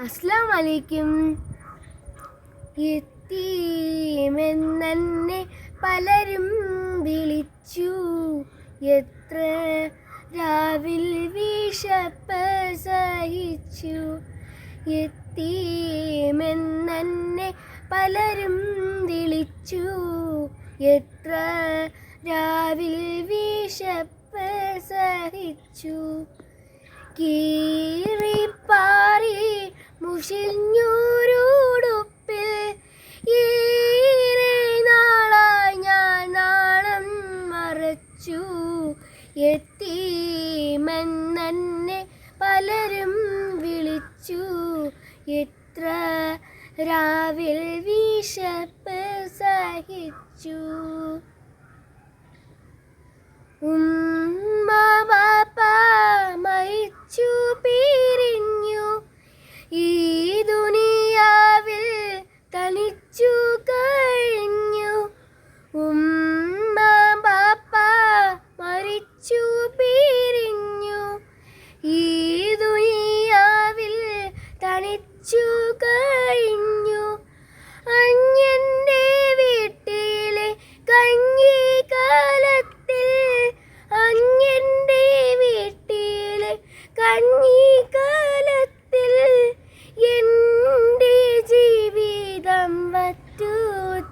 അസ്ലാം വലൈക്കും എത്തിമെന്നെ പലരും വിളിച്ചു. എത്ര രാവിൽ വിശപ്പ് സഹിച്ചു. എത്തിമെന്നെ പലരും വിളിച്ചു. എത്ര രാവിൽ വിശപ്പ് സഹിച്ചു. കീറിപ്പാറി മുഷിഞ്ഞൂരുടുപ്പിൽ ഏറെ നാളായി ഞാൻ നാളം മറച്ചു. എത്തിമെന്നെ പലരും വിളിച്ചു. എത്ര രാവിൽ വിശപ്പ് സഹിച്ചു. ഉമ്മ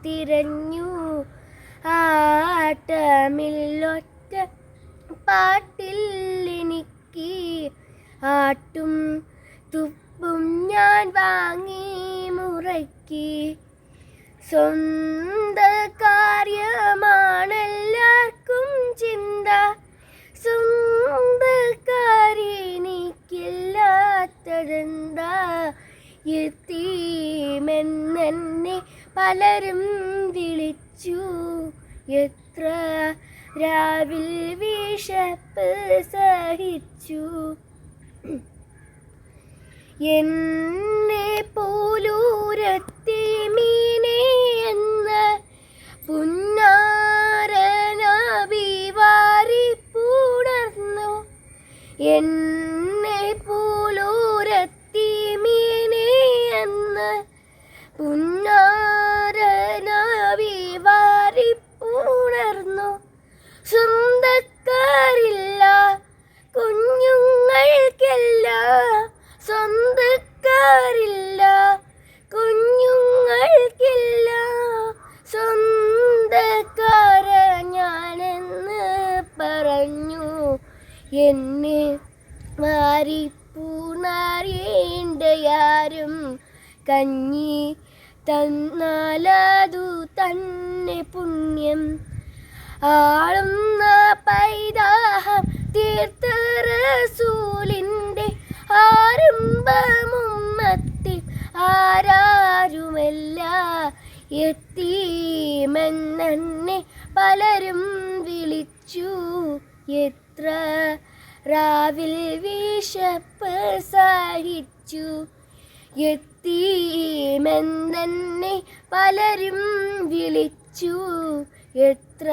തിരഞ്ഞു. ആട്ടമില്ലൊറ്റ പാട്ടിൽ എനിക്ക് ആട്ടും തുപ്പും ഞാൻ വാങ്ങി മുറയ്ക്ക്. സ്വന്ത കാര്യമാണെല്ലാവർക്കും ചിന്ത. സ്വന്തക്കാരെനിക്കില്ലാത്തതെന്താ എത്തിമെന്നെ പലരും വിളിച്ചു. എത്ര രാവിൽ വിശപ്പ് സഹിച്ചു. എന്നെ പോലൂരത്തി മീനെ എന്ന് പുന്നാരനബിവാരി പുണർന്നു എന്നെ പോലൂരത്തി മീനെ എന്ന് പുന്നാരനബിവാരി പറഞ്ഞു. എന്നെ മാറിപ്പൂണറിയേണ്ടയാരും കഞ്ഞി തന്നാലതു തന്നെ പുണ്യം. ആളുന്ന പൈതാഹം തീർത്ത റസൂലിന്റെ ആരംഭമുമ്മത്തി ആരാരുമല്ല എത്തിമെന്നെ പലരും വിളിച്ചു. എത്ര രാവിൽ വിശപ്പ് സഹിച്ചു. എത്തിമെന്നെ പലരും വിളിച്ചു. എത്ര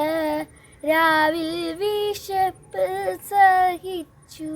രാവിൽ വിശപ്പ് സഹിച്ചു.